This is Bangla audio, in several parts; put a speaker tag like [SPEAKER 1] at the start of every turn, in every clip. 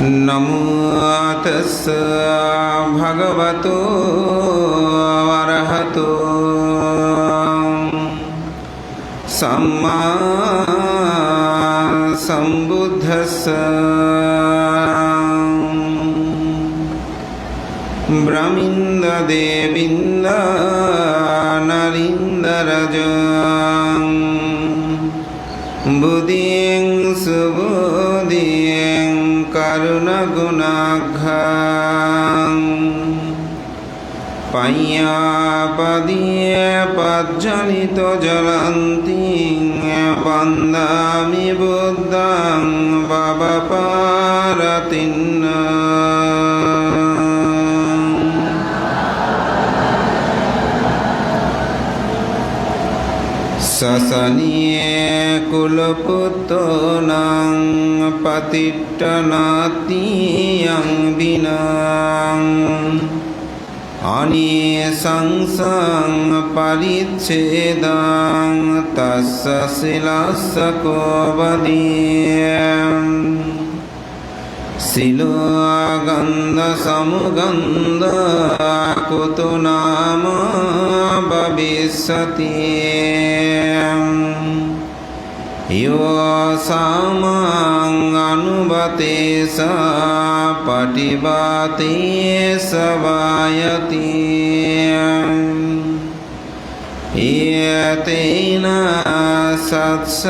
[SPEAKER 1] නමුතස්ස භගවතු වරහතු සම්මා සම්බුද්ධස්ස බ්‍රමින්ද දේවින්ද නරින්ද රජ බුදී সুবদিয়ং করুণা গুণাঘ্রাং পাইয়া পদিয়ে পজ্জলিত জ্বলন্তি বন্দামি বুদ্ধং বাবা পারতিন্না। সসনিয়ে කුලපුතෝනං පතිට්ටනාතියං බිනං අනේ සංසං පරිච්ඡේදං තස්ස සිලස්සකෝවදී සිලෝගන්ධ සමුගන්ධ කුතුනාම බබිස්සතියම් सामाङ्गनुबते स पटिबाते स वायति एतेन सत्सवाज्येन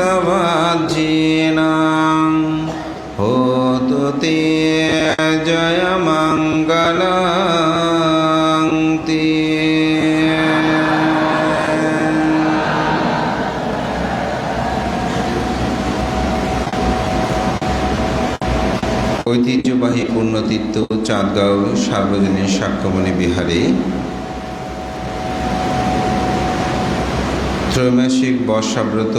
[SPEAKER 1] होतु ते जयमङ्गलन्ति ঐতিহ্যবাহী পুণ্যতীর্থ চাঁদগাঁও সার্বজনীন সাক্ষ্যমণি বিহারে। ত্রৈমাসিক বর্ষাব্রত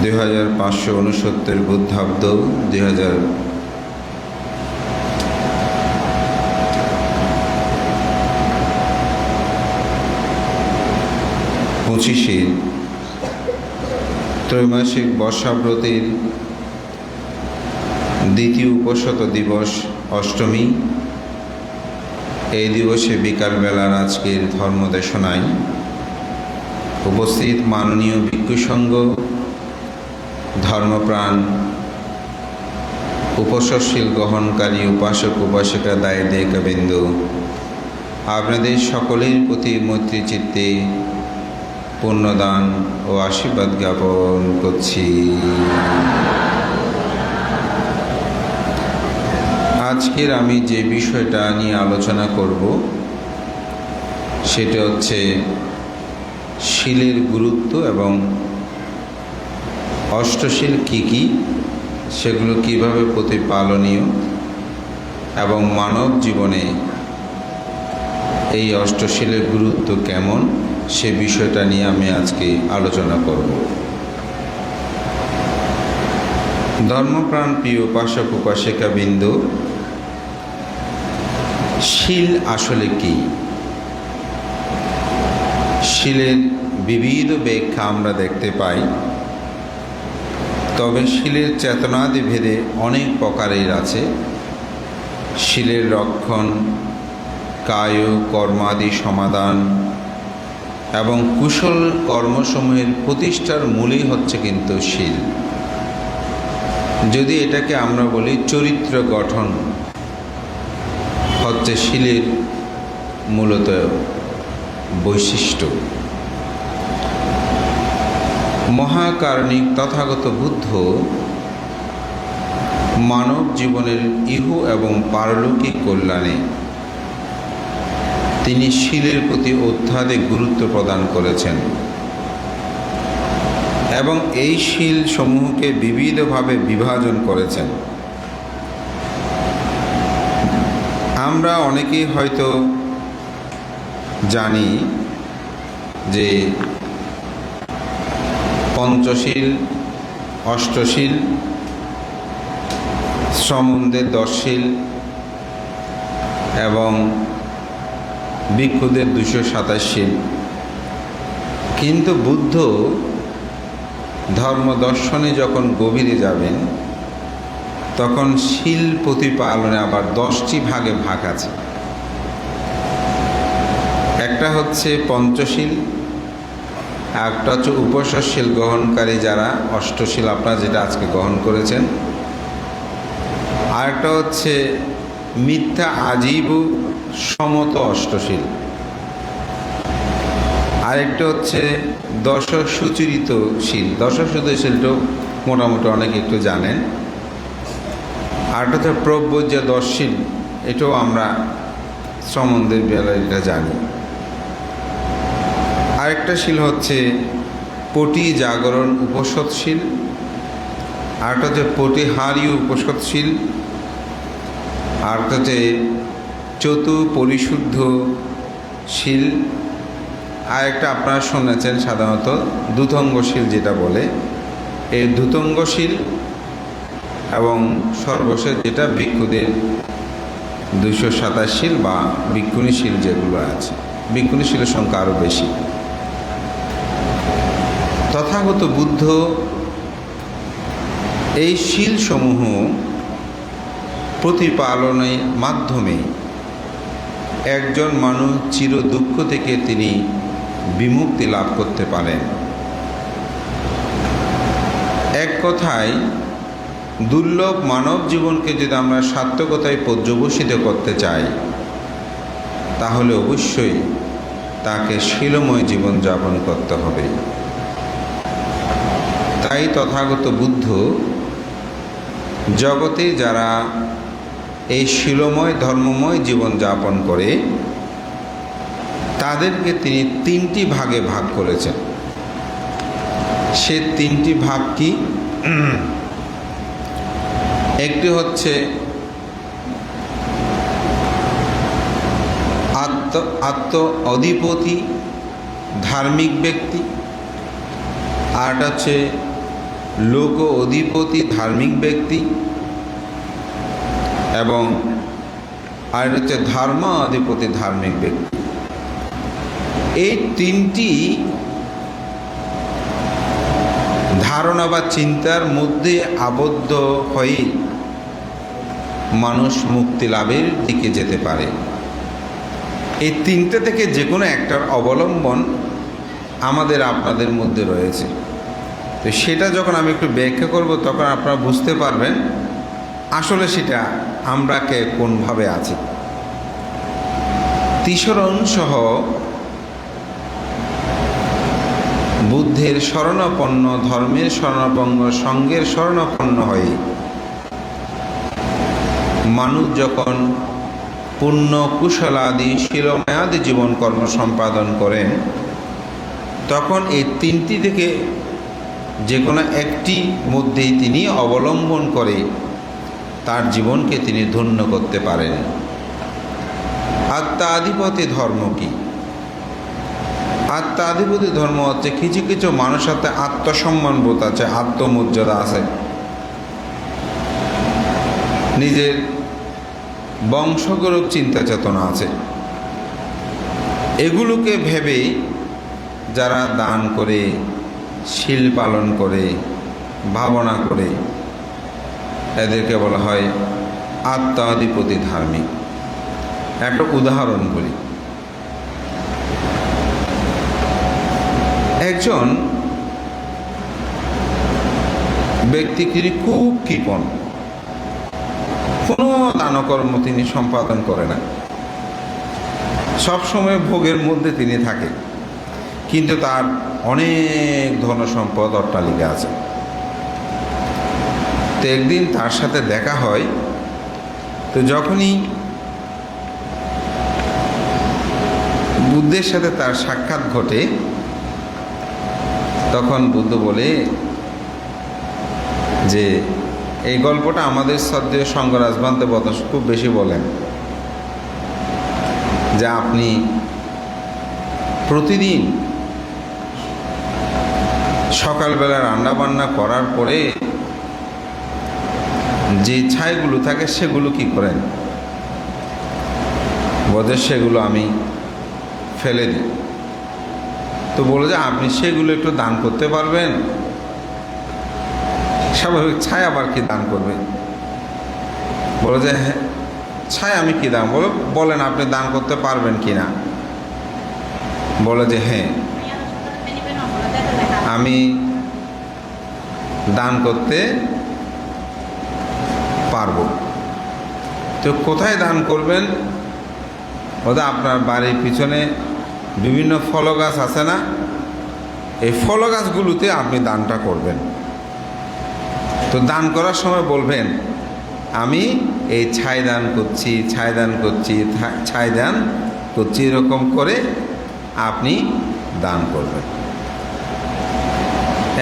[SPEAKER 1] দুই হাজার পাঁচশো উনসত্তর বুদ্ধাব্দ দুই হাজার ত্রৈমাসিক বর্ষাব্রতের দ্বিতীয় উপশত দিবস অষ্টমী। এই দিবসে বিকালবেলার আজকের ধর্মদেশনায় উপস্থিত মাননীয় ভিক্ষুসংঘ ধর্মপ্রাণ উপসশীল গ্রহণকারী উপাসক, উপাসিকা, দায় দেয়কাবিন্দু আপনাদের সকলের প্রতি মৈত্রী চিত্তে পুণ্যদান ও আশীর্বাদ জ্ঞাপন করছি। আজকের আমি যে বিষয়টা নিয়ে আলোচনা করব, সেটা হচ্ছে শিলের গুরুত্ব এবং অষ্টশীল কি কি, সেগুলো কীভাবে প্রতিপালনীয় এবং মানব জীবনে এই অষ্টশীলের গুরুত্ব কেমন, সে বিষয়টা নিয়ে আমি আজকে আলোচনা করব। ধর্মপ্রাণ প্রিয় উপাসক উপাসিকা বিন্দু শিল আসলে কি? শিলের বিবিধ ব্যাখ্যা আমরা দেখতে পাই। তবে শিলের চেতনাদি ভেদে অনেক প্রকারের আছে। শিলের রক্ষণ, কায়, কর্মাদি সমাধান এবং কুশল কর্মসমূহের প্রতিষ্ঠার মূলই হচ্ছে কিন্তু শিল। যদি এটাকে আমরা বলি চরিত্র গঠন হচ্ছে শিলের মূলত বৈশিষ্ট্য। মহাকারণিক তথাগত বুদ্ধ মানব জীবনের ইহু এবং পারলৌকিক কল্যাণে তিনি শিলের প্রতি অত্যাধিক গুরুত্ব প্রদান করেছেন এবং এই শিল সমূহকে বিবিধভাবে বিভাজন করেছেন। আমরা অনেকেই হয়তো জানি যে পঞ্চশীল, অষ্টশীল, শ্রমণদের দশশীল এবং ভিক্ষুদের দুশো সাতাশ শীল কিন্তু বুদ্ধ ধর্ম দর্শনে যখন গভীরে যাবেন তখন শিল প্রতিপালনে আবার দশটি ভাগে ভাগ আছে। একটা হচ্ছে পঞ্চশীল একটা হচ্ছে উপসশীল গ্রহণকারী যারা অষ্টশীল, আপনারা যেটা আজকে গ্রহণ করেছেন। আরেকটা হচ্ছে মিথ্যা আজীব সমত অষ্টশীল। আরেকটা হচ্ছে দশ সুচরিত শীল। দশ সুচরিতশীলটাও মোটামুটি অনেকে একটু জানেন। আরেকটা হচ্ছে প্রব্যজ্য দশশীল এটাও আমরা সম্বন্ধের বেলায় এটা জানি। আরেকটা শিল হচ্ছে পটি জাগরণ উপসৎশীল আরেকটা হচ্ছে পটিহারী উপসৎশীল আরেকটা হচ্ছে চতু পরিশুদ্ধ শিল। আরেকটা আপনারা শুনেছেন সাধারণত দুতঙ্গশীল যেটা বলে। এই দুতঙ্গশীল এবং সর্বশেষ যেটা ভিক্ষুদের দুশো সাতাশীল বা ভিক্ষুণীশীল যেগুলো আছে ভিক্ষুণীশীলের সংখ্যা আরও বেশি। তথাগত বুদ্ধ এই শিলসমূহ প্রতিপালনের মাধ্যমে একজন মানুষ চির দুঃখ থেকে তিনি বিমুক্তি লাভ করতে পারেন। এক কথায় দুর্লভ মানব জীবনকে যদি আমরা সার্থকতায় পর্যবসিত করতে চাই, তাহলে অবশ্যই তাকে শিলময় জীবন যাপন করতে হবে। তাই তথাগত বুদ্ধ জগতে যারা এই শিলময়, ধর্মময় জীবন যাপন করে, তাদেরকে তিনি তিনটি ভাগে ভাগ করেছেন। সে তিনটি ভাগ কি? একটি হচ্ছে আত্ম আত্ম অধিপতি, ধার্মিক ব্যক্তি। আর হচ্ছে লোক অধিপতি, ধার্মিক ব্যক্তি। এবং আর হচ্ছে ধর্ম অধিপতি, ধার্মিক ব্যক্তি। এই তিনটি ধারণা বা চিন্তার মধ্যে আবদ্ধ হয়ে মানুষ মুক্তি লাভের দিকে যেতে পারে। এই তিনটে থেকে যে কোনো একটার অবলম্বন আমাদের আপনাদের মধ্যে রয়েছে। তো সেটা যখন আমি একটু ব্যাখ্যা করব, তখন আপনারা বুঝতে পারবেন আসলে সেটা আমরাকে কোনভাবে আছে। তিসরণ সহ বুদ্ধের শরণাপন্ন, ধর্মের শরণাপন্ন, সঙ্গের শরণাপন্ন হয়ে। মানুষ যখন পুণ্য কুশলাদি শিলমায়াদি জীবন কর্ম সম্পাদন করেন, তখন এই তিনটি থেকে যে কোনো একটি মধ্যেই তিনি অবলম্বন করে তার জীবনকে তিনি ধন্য করতে পারেন। আত্মাধিপতি ধর্ম কি? আত্মাধিপতি ধর্ম হচ্ছে কিছু কিছু মানুষের সাথে আত্মসম্মান বোধ আছে, আত্মমর্যাদা আছে। নিজের বংশগৌরব চিন্তা চেতনা আছে। এগুলোকে ভেবে যারা দান করে, শিল পালন করে, ভাবনা করে, এদেরকে বলা হয় আত্মাধিপতি ধার্মিক। একটা উদাহরণ বলি। একজন ব্যক্তি তিনি খুব কৃপণ। কোনো দানকর্ম তিনি সম্পাদন করে না। সবসময় ভোগের মধ্যে তিনি থাকে কিন্তু তার অনেক ধন সম্পদ অট্টালিকা আছে। তো একদিন তার সাথে দেখা হয়, তো যখনই বুদ্ধের সাথে তার সাক্ষাৎ ঘটে তখন বুদ্ধ বলে যে, এই গল্পটা আমাদের শ্রদ্ধেয় সঙ্গরাজ বান্তে বতাস খুব বেশি বলেন, যে আপনি প্রতিদিন সকালবেলা রান্না বান্না করার পরে যে ছাইগুলো থাকে সেগুলো কি করেন? বোধে সেগুলো আমি ফেলে দিই। তো বলে যে আপনি সেগুলো একটু দান করতে পারবেন। স্বাভাবিক ছায় আবার কি দান করবে? বলে যে হ্যাঁ ছাই আমি কি দান বলো বলেন আপনি দান করতে পারবেন কি না বলে যে হ্যাঁ। আমি দান করতে পারব। তো কোথায় দান করবেন? ওটা আপনার বাড়ির পিছনে বিভিন্ন ফল গাছ আছে না? এই ফল গাছগুলোতে আপনি দানটা করবেন। তো দান করার সময় বলবেন, আমি এই ছাই দান করছি, ছাই দান করছি ছাই দান করছি। এরকম করে আপনি দান করবেন।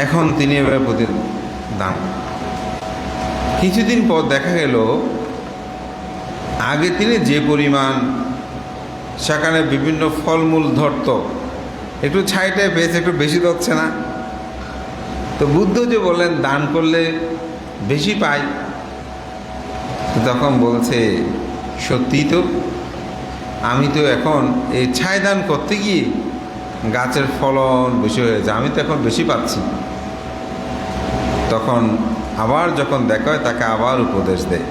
[SPEAKER 1] এখন তিনি এবার প্রতি দান। কিছুদিন পর দেখা গেল, আগে তিনি যে পরিমাণ সেখানে বিভিন্ন ফলমূল ধরত। একটু ছাইটায় পেয়েছে একটু বেশি ধরছে না। তো বুদ্ধ যে বললেন, দান করলে বেশি পাই। তখন বলছে, সত্যি তো, আমি তো এখন এই ছাই দান করতে গিয়ে গাছের ফলন বেশি হয়েছে আমি তো এখন বেশি পাচ্ছি। তখন আবার যখন দেখা হয়, তাকে আবার উপদেশ দেয়।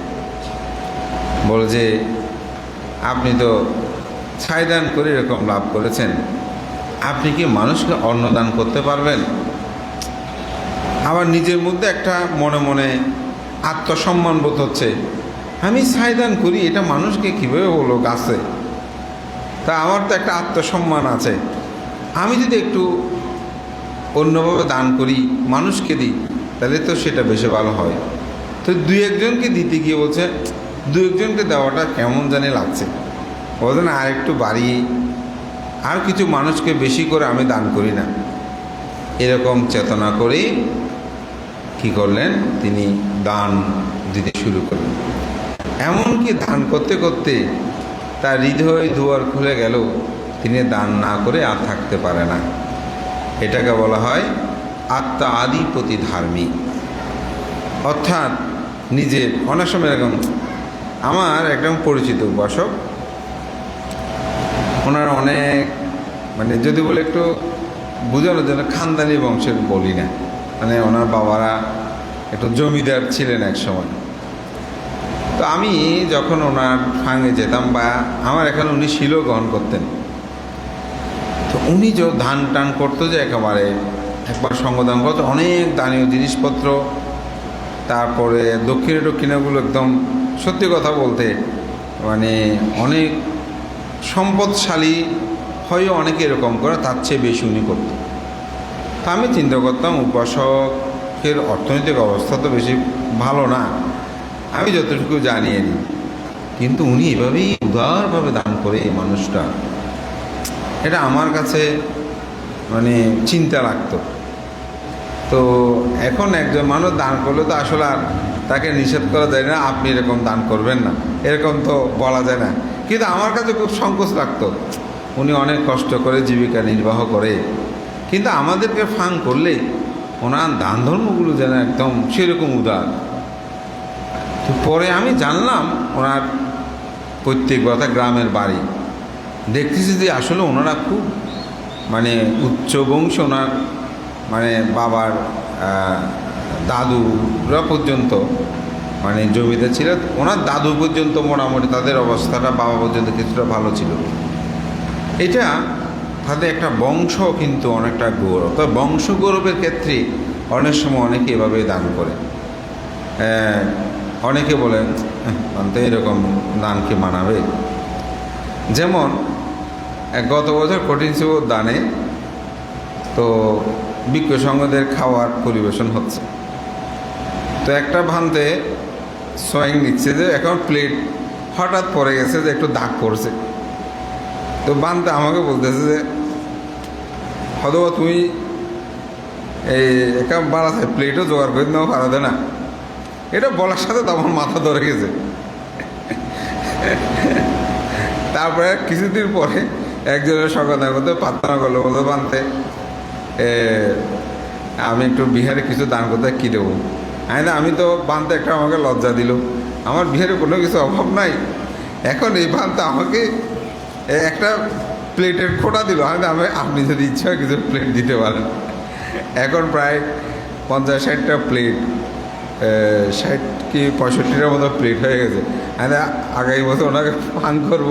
[SPEAKER 1] বলে যে, আপনি তো ছাই দান করে এরকম লাভ করেছেন। আপনি কি মানুষকে অন্নদান করতে পারবেন? আবার নিজের মধ্যে একটা মনে মনে আত্মসম্মান বোধ হচ্ছে। আমি ছাইদান করি, এটা মানুষকে কীভাবে বলো গাছে? তা আমার তো একটা আত্মসম্মান আছে। আমি যদি একটু অন্যভাবে দান করি, মানুষকে দিই, তাহলে তো সেটা বেশি ভালো হয়। তো দু একজনকে দিতে গিয়ে বলছে দু একজনকে দেওয়াটা কেমন জানি লাগছে। বলছে না আর একটু বাড়িয়ে আর কিছু মানুষকে বেশি করে আমি দান করি না। এরকম চেতনা করেই কী করলেন? তিনি দান দিতে শুরু করলেন। এমনকি দান করতে করতে তার হৃদয় দুয়ার খুলে গেল, তিনি দান না করে আর থাকতে পারে না। এটাকে বলা হয় আত্মা আদিপতি ধার্মিক অর্থাৎ নিজের, অনেক সময় এরকম, আমার একদম পরিচিত উপাসক ওনার অনেক মানে যদি বলে একটু বোঝানোর জন্য খানদানি বংশের বলি না। মানে ওনার বাবারা একটু জমিদার ছিলেন এক সময় তো আমি যখন ওনার ফাঙ্গে যেতাম বা আমার এখানে উনি শিল গ্রহণ করতেন, তো উনি যে ধান টান করতো যে একেবারে, একবার সঙ্গদান করতো, অনেক দানীয় জিনিসপত্র, তারপরে দক্ষিণে দক্ষিণেগুলো একদম সত্যি কথা বলতে মানে অনেক সম্পদশালী হয়েও অনেকে এরকম করে, তার চেয়ে বেশি উনি করতো তা আমি চিন্তা করতাম, উপাসকের অর্থনৈতিক অবস্থা তো বেশি ভালো না। আমি যতটুকু জানিয়ে নিই। কিন্তু উনি এভাবেই উদারভাবে দান করে এই মানুষটা। এটা আমার কাছে মানে চিন্তা লাগতো। তো এখন একজন মানুষ দান করলে তো আসলে আর তাকে নিষেধ করা যায় না, আপনি এরকম দান করবেন না। এরকম তো বলা যায় না। কিন্তু আমার কাছে খুব সংকোচ লাগতো। উনি অনেক কষ্ট করে জীবিকা নির্বাহ করে। কিন্তু আমাদেরকে ফাং করলে ওনার দান ধর্মগুলো যেন একদম সেরকম উদার। তো পরে আমি জানলাম ওনার প্রত্যেক কথা গ্রামের বাড়ি। দেখতেছি যে আসলে ওনারা খুব মানে উচ্চ বংশ ওনার মানে বাবার দাদুরা পর্যন্ত মানে জমিতে ছিল ওনার দাদু পর্যন্ত মোটামুটি তাদের অবস্থাটা বাবা পর্যন্ত কিছুটা ভালো ছিল। এটা তাদের একটা বংশ কিন্তু অনেকটা গৌরব। তবে বংশ গৌরবের ক্ষেত্রে অনেক সময় অনেকে এভাবে দান করে। অনেকে বলেন "এহ, মানতে এরকম দানকে মানাবে? যেমন গত বছর কঠিন শিব দানে তো বিজ্ঞ সংঘদের খাওয়ার পরিবেশন হচ্ছে। তো একটা ভান্তে সোয়িং নিচ্ছে যে এখন প্লেট হঠাৎ পড়ে গেছে যে একটু দাগ পড়ছে। তো বানতে আমাকে বলতেছে যে হয়তো তুমি এই একা বাড়াছে প্লেটও জোগাড় করে নেওয়া পারা না। এটা বলার সাথে তো আমার মাথা ধরে গেছে। তারপরে কিছুদিন পরে একজনের সঙ্গে করতে প্রার্থনা করল বলতে বানতে আমি একটু বিহারে কিছু দান করতে কী দেবো? আমি না, আমি তো বানতে একটা আমাকে লজ্জা দিল। আমার বিহারে কোনো কিছু অভাব নাই। এখন এই বানতে আমাকে একটা প্লেটের খোটা দিল। আমি আমি আপনি যদি ইচ্ছা হয় কিছু প্লেট দিতে পারেন। এখন প্রায় পঞ্চাশ ষাটটা প্লেট ষাট কি পঁয়ষট্টিটার মতো প্লেট হয়ে গেছে। আমি আগামী বছর ওনাকে ফান করব।